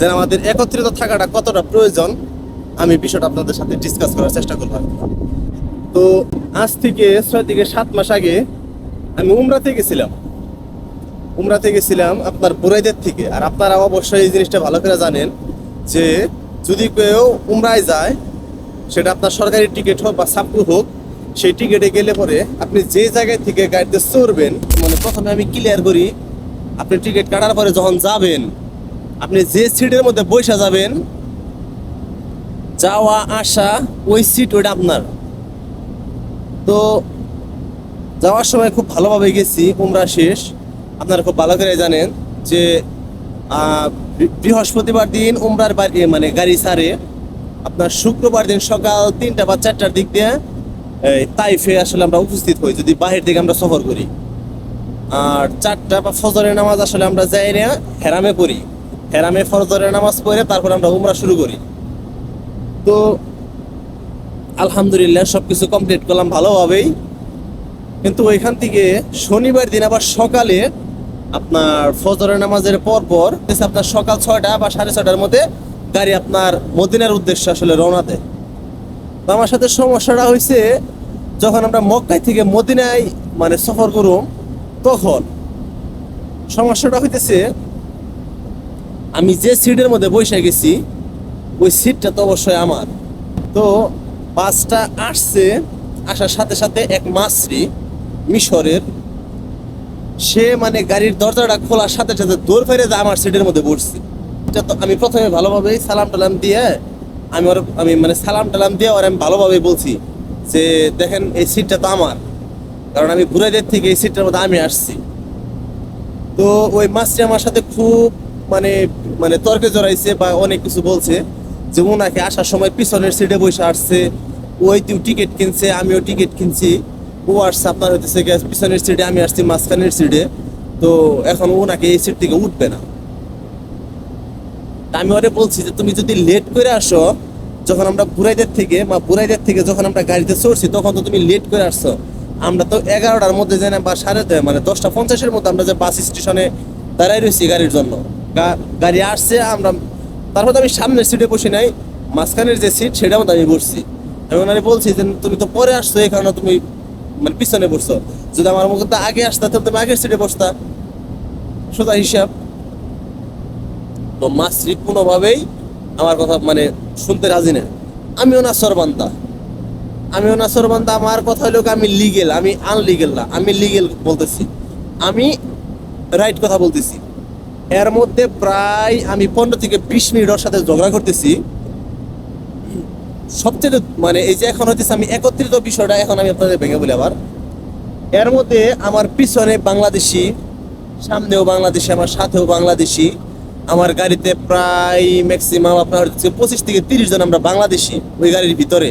যে আমাদের একত্রিত থাকাটা কতটা প্রয়োজন, আমি বিষয়টা আপনাদের সাথে ডিসকাস করার চেষ্টা করব। তো আজ থেকে ছয় থেকে সাত মাস আগে আমি উমরাতে গেছিলাম। উমরাতে গেছিলাম আপনার বুরাইদের থেকে। আর আপনারা অবশ্যই এই জিনিসটা ভালো করে জানেন যে যদি কেউ উমরায় যায়, সেটা আপনার সরকারি টিকিট হোক বা সাপ্রু হোক, সেই টিকিটে গেলে পরে আপনি যে জায়গায় থেকে গাড়িতে চড়বেন মানে প্রথমে আমি ক্লিয়ার করি, আপনি টিকিট কাটার পরে যখন যাবেন আপনি যে সিটের মধ্যে বসে যাবেন, যাওয়া, আসা, ওই সিট ওইটা আপনার। তো যাওয়ার সময় খুব ভালোভাবে গেছি, উমরা শেষ। আপনারা খুব ভালো করে জানেন যে বৃহস্পতিবার দিন উমরার বাড়ি মানে গাড়ি ছাড়ে। আপনার শুক্রবার দিন সকাল তিনটা বা চারটার দিক দিয়ে তাইফে আসলে আমরা উপস্থিত হই, যদি বাহির থেকে আমরা সফর করি। আর চারটা বা ফজরের নামাজ আসলে আমরা যাই না, হেরামে পড়ি। হেরামে ফজরের নামাজ পড়ে তারপর আমরা উমরা শুরু করি। তো আলহামদুলিল্লাহ সবকিছু কমপ্লিট করলাম ভালোভাবেই। কিন্তু ওইখান থেকে শনিবার দিন আবার সকালে আপনার ফজরের নামাজের পর পর আপনার সকাল ছয়টা বা সাড়ে ছয়টার মধ্যে গাড়ি আপনার মদিনার উদ্দেশ্যে আসলে রওনা দেয়। তো আমার সাথে সমস্যাটা হয়েছে যখন আমরা মক্কায় থেকে মদিনায় মানে সফর করুম, তখন সমস্যাটা হইতেছে আমি যে সিটের মধ্যে বসে গেছি, ওই সিটটা তো অবশ্যই আমার। তো বাসটা আসছে, আসার সাথে সাথে এক মাসরি মিশরের, সে মানে গাড়ির দরজাটা খোলার সাথে সাথে দৌড় ফেরে আমার সিটের মধ্যে বসছি। এটা তো আমি প্রথমে ভালোভাবেই সালাম টালাম দিয়ে, আমি ওর, আমি মানে সালাম টালাম দিয়ে ওর আমি ভালোভাবেই বলছি যে, দেখেন, এই সিটটা তো আমার। কারণ আমি ঘুরাইদের থেকে এই সিটটার মধ্যে আমি আসছি। তো ওই মাছটি আমার সাথে খুব মানে মানে তর্কে জড়াইছে বা অনেক কিছু বলছে, যে ওনাকে আসার সময় পিছনের সিটে বসে আসছে, ওই তুই টিকিট কিনছে, আমিও টিকিট কিনছি, ও আসছে, আপনার হইতেছে গিয়ে পিছনের সিটে আমি আসছি মাঝখানের সিটে তো এখন ওনাকে এই সিট থেকে উঠবে না। আমি ওরে বলছি যে, তুমি যদি লেট করে আসো, যখন আমরা বুড়াইদের থেকে, বা বুড়াইদের থেকে যখন আমরা গাড়িতে চড়ছি, তখন তো তুমি লেট করে আসছো। আমরা তো এগারোটার মধ্যে যাই না বা সাড়ে মানে দশটা পঞ্চাশের মধ্যে আমরা যে বাস স্টেশনে দাঁড়াই রয়েছি গাড়ির জন্য। গাড়ি আসছে, আমরা তারপর আমি সামনের সিটে বসি নাই, মাঝখানের যে সিট সেটার মধ্যে আমি বসছি। এবং আমি বলছি যে, তুমি তো পরে আসছো, এই কারণে তুমি মানে পিছনে বসছো। যদি আমার মুখে তো আগে আসতা, তাহলে তুমি আগের সিটে বসতা। সোজা হিসাব। তো মাসরি কোনোভাবেই আমার কথা মানে শুনতে রাজি না আমিও না সরবান্তা। আমিও না সরবান্তা, আমার কথা হলো আমি লিগেল আমি আনলিগেল না, আমি লিগেল বলতেছি। আমি রাইট কথা বলতেছি। এর মধ্যে প্রায় আমি পনেরো থেকে বিশ মিনিট ওর সাথে ঝগড়া করতেছি। সবচেয়ে মানে এই যে এখন হচ্ছে আমি একত্রিত বিষয়টা এখন আমি আপনাদের ভেঙে বলি আবার। এর মধ্যে আমার পিছনে বাংলাদেশি, সামনেও বাংলাদেশি, আমার সাথেও বাংলাদেশি। আমার গাড়িতে প্রায় ম্যাক্সিমাম আপনার হচ্ছে পঁচিশ থেকে তিরিশ জন আমরা বাংলাদেশি ওই গাড়ির ভিতরে।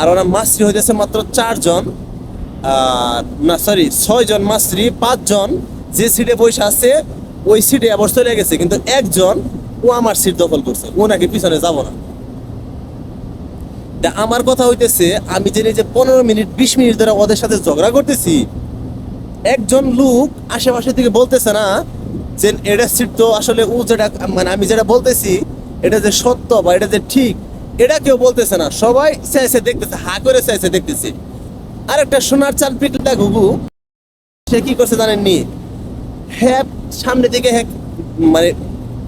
আর ওনার মাসরি হইতেছে মাত্র চারজন না সরি ছয়জন মাসরি পাঁচজন যে সিটে বসে আছে ওই সিটে আবার চলে গেছে, কিন্তু একজন ও আমার সিট দখল করছে। ও নাকি পিছনে যাব না। আমার কথা হইতেছে, আমি যে যে পনেরো মিনিট, বিশ মিনিট ধরে ওদের সাথে ঝগড়া করতেছি, একজন লোক আশেপাশে থেকে বলতেছে না যে এটা সিট তো আসলে ও যেটা মানে আমি যেটা বলতেছি, এটা যে সত্য বা এটা যে ঠিক, এটা কেউ বলতেছে না। সবাই চাইছে দেখতেছে, হা করে চাইছে দেখতেছে। আর একটা সোনার চাল পিটলা ঘুঘু সে কি করছে জানেননি? হ্যাঁ সামনে থেকে হ্যাক মানে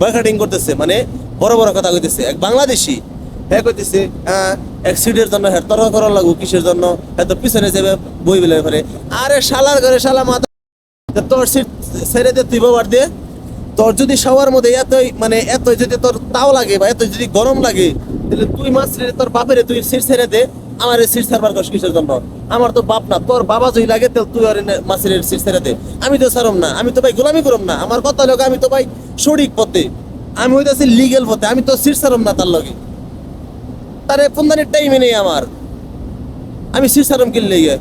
বয়কাটিং করতেছে মানে বড় বড় কথা কইতেছে। এক বাংলাদেশি হ্যাঁ কইতেছে এক সিটের জন্য হ্যাঁ তর্ক করা লাগু কিসের জন্য? হ্যাঁ তো পিছনে যাবে বই বেলে আরে শালার ঘরে শালা মাথা তোর সিট ছেড়ে দে, তুই বাবার দে। তোর যদি সবার মধ্যে এতই মানে এত যদি তোর তাও লাগে বা এত যদি গরম লাগে, তাহলে তুই মাছ তোর বাপের তুই সিট ছেড়ে দে, আমার সিট ছাড়বার কষ্ট কিসের জন্য? আমার তো বাপ না, তোর বাবা যদি লাগে, তাহলে তুই আর মাছের সিট ছেড়ে দে। আমি তো ছাড়ম না, আমি তো ভাই গোলামি করম না, আমার কথা লোক আমি তো ভাই সঠিক পথে। আমি হইতেছি লিগেল পথে, আমি তো সিট ছাড়ম না তার লগে। তারে পুন্দানির টাইমে নেই আমার। আমি সিট ছাড়ম কিনলে গিয়ে।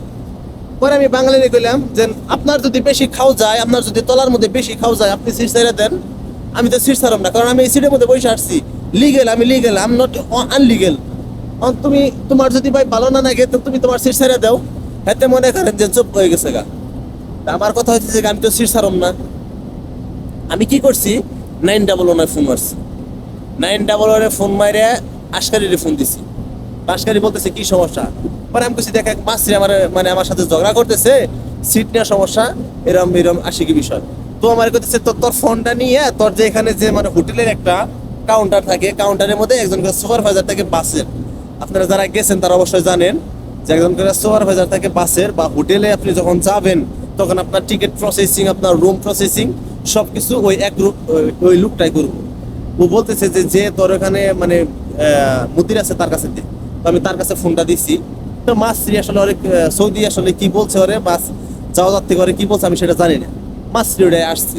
পরে আমি বাঙালিরে কইলাম যে, আপনার যদি বেশি খাও যায়, আপনার যদি তলার মধ্যে বেশি খাও যায়, আপনি সিট ছেড়ে দেন। আমি তো সিট ছাড়ম না, কারণ আমি এই সিটের মধ্যে বসে আসছি। লিগেল আমি লিগেল আম নট আনলিগেল তুমি, তোমার যদি ভাই ভালো না লাগে, তো তুমি তোমার সিট ছেড়ে দাও। এতে মনে করেন যে চুপ হয়ে গেছে গা। আমার কথা হচ্ছে যে, আমি তো সিট ছাড়ম না। আমি কি করছি? নাইন ডাবল ওনার ফোন মারছি। নাইন ডাবল ওয়ানে ফোন মাইরে আশকারিরে ফোন দিছি। আশকারি বলতেছে, কি সমস্যা? পরে আমি কিছু দেখা মাসরি আমার মানে আমার সাথে ঝগড়া করতেছে, সিট নেওয়ার সমস্যা, এরম এরম আশিকি বিষয়। তো আমার করতেছে তোর তোর ফোনটা নিয়ে, তোর যে এখানে যে মানে হোটেলের একটা কাউন্টার থাকে কাউন্টারের মধ্যে একজন সুপারভাইজার থাকে বাসের, আপনারা যারা গেছেন তারা অবশ্যই জানেন যে একজন করে সুপারভাইজার থাকে বাসের বা হোটেলে আপনি যখন যাবেন, তখন আপনার টিকিট প্রসেসিং আপনার রুম প্রসেসিং সবকিছু ওই এক গ্রুপ ওই লুকটাই করব। ও বলতেছে যে যে তোর ওখানে মানে মুদির আছে তার কাছে তো আমি তার কাছে ফোনটা দিছি। তো মাসরি আসলে ওরে সৌদি আসলে কি বলছে ওরে বাস যাওয়া যাত্রী করে কি বলছে আমি সেটা জানি না। মাসরি ওটাই আসছে।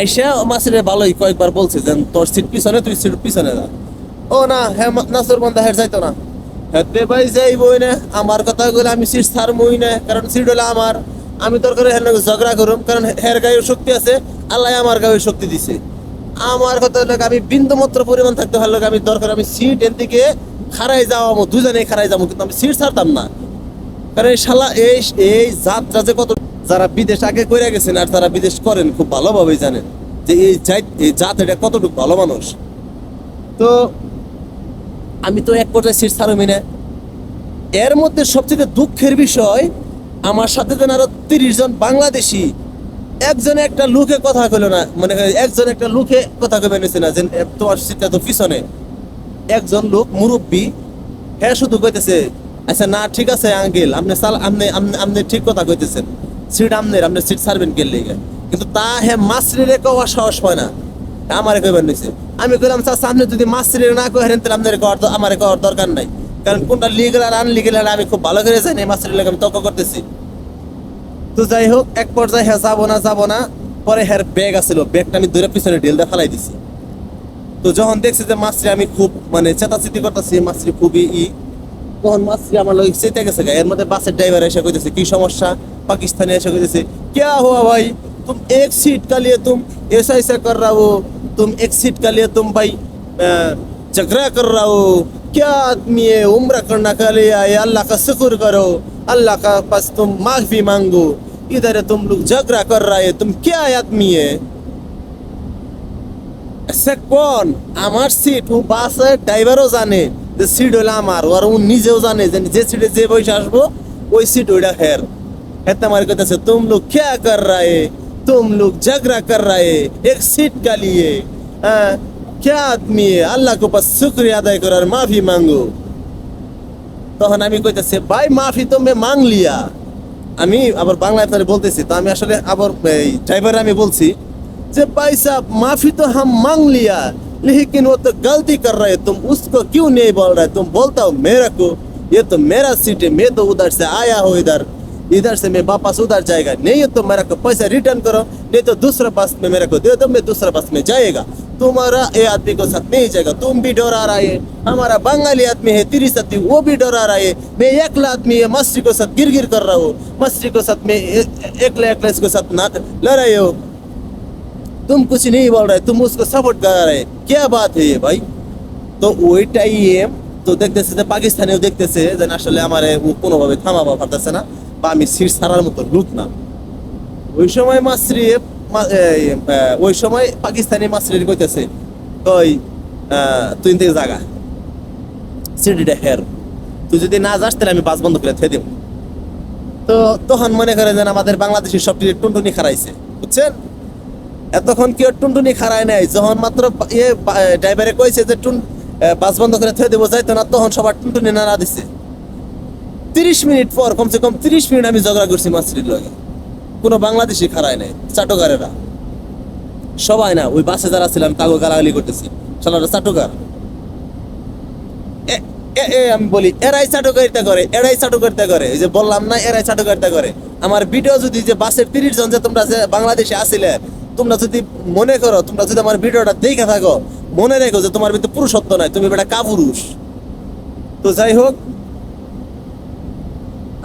আইসা মাসিরে ভালোই কয়েকবার বলছে যে, তোর সিট পিছনে, তুই সিট পিছনে যা। ও না হ্যাঁ নাসর বন্ধা হের যাইতো না। হেতে ভাই, যাইবই না। আমার কথা বলে আমি সিট ছাড়বই না, কারণ সিট হলো আমার। আমি তোর করে হের ঝগড়া করুম, কারণ হের গায়ে শক্তি আছে। আল্লাহ আমার গায়ে শক্তি দিছে। আমার কথা হলো আমি বিন্দু মাত্র পরিমাণ থাকতে ভালো আমি দরকার আমি সিট এর দিকে খারাই যাওয়াবো দুজনে খারাই যাব কিন্তু আমি সিট ছাড়তাম না। কারণ শালা, এই এই যাত্রা যে কত যারা বিদেশ আগে করে গেছেন আর যারা বিদেশ করেন, খুব ভালোভাবেই জানেন যে এই জাত এই জাত এটা কতটুকু ভালো মানুষ। তো আমি তো এক পর্যায়ে সিট ছাড়মি না। এর মধ্যে সবচেয়ে দুঃখের বিষয়, আমার সাথে যেন আরও তিরিশ জন বাংলাদেশি একজন একটা লুকে কথা কইলো না মানে একজন একটা লুকে কথা কইবে নিছে না, যে তোমার সিটটা তো পিছনে। একজন লোক মুরব্বী হ্যাঁ শুধু কইতেছে আচ্ছা না, ঠিক আছে, আঙ্কেল, আপনি সাল, আপনি, আপনি- ঠিক কথা কইতেছেন। সিট আমনের, আপনি সিট ছাড়বেন কে লেগে? কিন্তু তা হ্যাঁ মাসরিরে কওয়া সাহস হয় না আমারে কইবার নিছে। আমি কইলাম স্যার সামনে যদি মাসরিরে না কই হেরেন, তাহলে আপনার কওয়ার আমারে কওয়ার দরকার নাই। কারণ কোনটা লিগেল আর আনলিগেল আমি খুব ভালো করে জানি মাসরির লেগে আমি তর্ক করতেছি। তো যাই হোক এক পর্যায়ে হ্যাঁ যাবো না যাবো না পরে হ্যার ব্যাগ আছিল ব্যাগটা আমি দূরে পিছনে ঢেল দিয়ে ফেলাই দিছি তো যখন দেখছি যে মাছরি আমি খুব মানে চেতাচিতি করতেছি মাছরি খুবই ই তখন মাছরি আমার লোক চেতে গেছে গা। এর মধ্যে বাসের ড্রাইভার এসে কইতেছে কি সমস্যা পাকিস্তানি এসে কইতেছে क्या हुआ भाई तुम एक सीट का लिए तुम ऐसा ऐसा कर रहा हो तुम एक सीट का लिए तुम भाई अ, झगड़ा कर रहा हो क्या आदमी है उम्र करना का लिए आए अल्लाह का शुक्र करो अल्लाह का पास तुम माफी मांगो इधर तुम लोग झगड़ा कर रहा है तुम क्या आदमी है সে কোন আমার সিট ও বাসে ড্রাইভারও জানে যে সিট হইলো আমার আর ও নিজেও জানে যে যে সিটে যে বসে আসবো ওই সিট ওইটা হের হেতে আমার কইতেছে তুম লোক क्या कर रहा है तुम लोग झगड़ा कर रहा है एक सीट का लिए हाँ, क्या आदमी है अल्लाह को पास शुक्रिया अदा करो और माफी मांगो তখন আমি কইতেছি ভাই মাফি তো মে মাং লিয়া আমি আবার বাংলায় আপনারে বলতেছি তো আমি আসলে আবার এই ড্রাইভার আমি বলছি যে भाई साहब माफी तो हम मांग लिया लेकिन वो तो गलती कर रहे तुम उसको क्यों नहीं बोल रहे तुम बोलता हो मेरे को ये तो मेरा सीट है मैं तो उधर से आया हूँ इधर इधर से मैं वापस उधर जाएगा नहीं है तो मेरे को पैसा रिटर्न करो नहीं तो दूसरा बस में मेरे को दे दो मैं दूसरा बस में जाएगा तुम्हारा ये आदमी को साथ नहीं जाएगा तुम भी डरा रहा है हमारा बंगाली आदमी है तिरिस आदमी वो भी डरा रहा है मैं एकला आदमी है मस्ती को साथ गिर गिर कर रहा हूँ मस्ती को साथ में ए- एकला एकला इसको साथ ना लड़ाई हो तुम कुछ नहीं बोल रहे तुम उसको सपोर्ट कर रहे क्या बात है ये भाई তো ওইটাই এম তো দেখতেছে যে পাকিস্তানেও দেখতেছে যে না আসলে আমার ও কোনোভাবে থামাবা পারতেছে না বা আমি সিট ছাড়ার মতো লুক না ওই সময় মাসরি মা- এই, আহ, ওই সময় পাকিস্তানি মাসরি কইতেছে কই আহ, তুই থেকে জাগা সিটিটা হের। তুই যদি না যাস তাহলে আমি বাস বন্ধ করে থে দেব। তো তখন মনে করে যেন আমাদের বাংলাদেশের সব কিছু টুনটুনি খারাইছে বুঝছেন? এতক্ষণ কেউ টুনটুনি খারায় নাই? যখন মাত্র ইয়ে ড্রাইভারে কইছে যে টুন বাস বন্ধ করে থয়ে দেবো যাইতো না তখন সবার টুনটুনি নাড়া দিছে। তিরিশ মিনিট পর কমসে কম তিরিশ মিনিট আমি ঝগড়া করছি মাছরির লগে। কোনো বাংলাদেশি খারায় নাই, চাটকারেরা। সবাই না, ওই বাসে যারা ছিলাম তাগো গালাগালি করতেছি। সালারা চাটকার। আমি বলি, এরাই করে এরাই করে। যে বললাম না, এরাই চাটকারিতা করে। আমার ভিডিও যদি যে বাসের তিরিশ জন যে তোমরা যে বাংলাদেশে আসিলে, তোমরা যদি মনে করো, তোমরা যদি আমার ভিডিওটা দেখে থাকো, মনে রেখো যে তোমার ভিতরে পুরুষত্ব নাই, তুমি বেটা কাপুরুষ। তো যাই হোক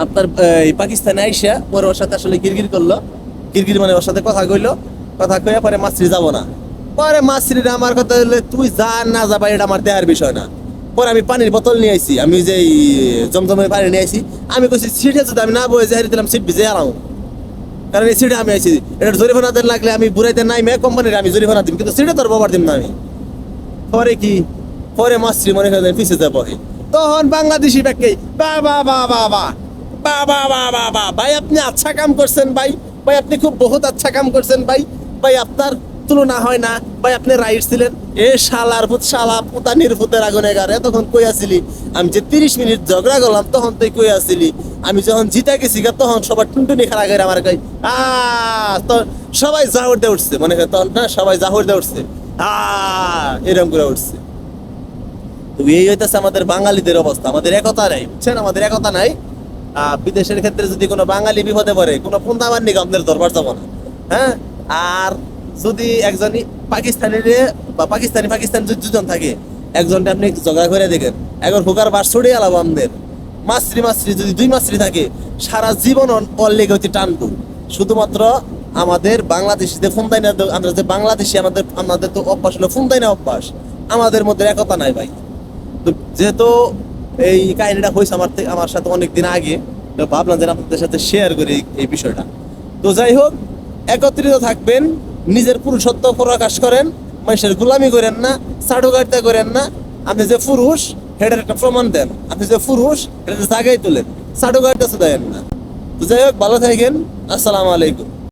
আপনার এই পাকিস্তানে আইসা পরে ওর সাথে আসলে গিরগির করল। গিরগির মানে ওর সাথে কথা কইলো। কথা কইয়া পরে মাছরি যাব না। পরে মাছরির আমার কথা হইলে তুই যা না যাবা এটা আমার দেহার বিষয় না। পরে আমি পানির বোতল নিয়ে আইছি। আমি যে এই জমজমে পানি নিয়ে আইছি, আমি কইছি, সিটে যদি আমি না বয়ে যাই দিলাম, সিট ভিজে আলাম কারণ এই সিটে আমি আইছি। এটা জরিমানা দেন লাগলে আমি বুড়াইতে নাই মে কোম্পানির আমি জরিমানা দিম, কিন্তু সিটে তোর বাবার দিম না আমি। পরে কি? পরে মাস্ত্রি মনে করেন পিছিয়ে পরে তখন বাংলাদেশি ব্যাগকে বা বা বা বা বা। বা বা বা বা বা। ভাই, আপনি আচ্ছা কাম করছেন, ভাই। ভাই, আপনি খুব বহুত আচ্ছা কাম করছেন, ভাই। ভাই, আপনার তুলনা হয় না। ভাই, আপনি রাইট ছিলেন। এ শালার ভূত, শালা নির্ভূতের আগুনে গার এতক্ষণ কই আসিলি? আমি যে তিরিশ মিনিট ঝগড়া করলাম, তখন তুই কই আসিলি? আমি যখন জিতা গেছি তখন সবার টুনটুনি খাড়া করে আমার আ সবাই জাহুর দিয়ে উঠছে। মনে হয় তখন না সবাই জাহুর দিয়ে উঠছে। আ এরকম করে উঠছে। এই হইতেছে আমাদের বাঙালিদের অবস্থা। আমাদের একতা নাই, বুঝছেন? আমাদের একতা নাই। বিদেশের ক্ষেত্রে যদি কোনো বাঙালি বিপদে পড়ে, কোনো পুন্দাবার নিকে আমাদের দরবার যাব না হ্যাঁ? আর যদি একজন পাকিস্তানির বা পাকিস্তানি পাকিস্তান দুজন থাকে একজনটা আপনি ঝগড়া করে দেখেন একবার হুকার বাস ছড়িয়ে আলাবো আমাদের মাছরি মাছরি যদি দুই মাছরি থাকে, সারা জীবন অল হচ্ছে টানবো। শুধুমাত্র আমাদের বাংলাদেশিতে ফোন দেয় না, আমরা যে বাংলাদেশি, আমাদের আমাদের তো অভ্যাস হলো ফোন দেয় না অভ্যাস। আমাদের মধ্যে একতা নাই ভাই। তো যেহেতু এই কাহিনীটা হয়েছে আমার থেকে আমার সাথে অনেক দিন আগে ভাবলাম যে আপনাদের সাথে শেয়ার করি এই- বিষয়টা। তো যাই হোক, একত্রিত থাকবেন, নিজের পুরুষত্ব প্রকাশ করেন, মানুষের গোলামি করেন না সাড়ু করেন না। আপনি যে পুরুষ হেডের একটা প্রমাণ দেন। আপনি যে পুরুষ এটা জায়গায় তোলেন। গাড়িতে দেন না। তো যাই হোক, ভালো থাকেন। আসসালামু আলাইকুম।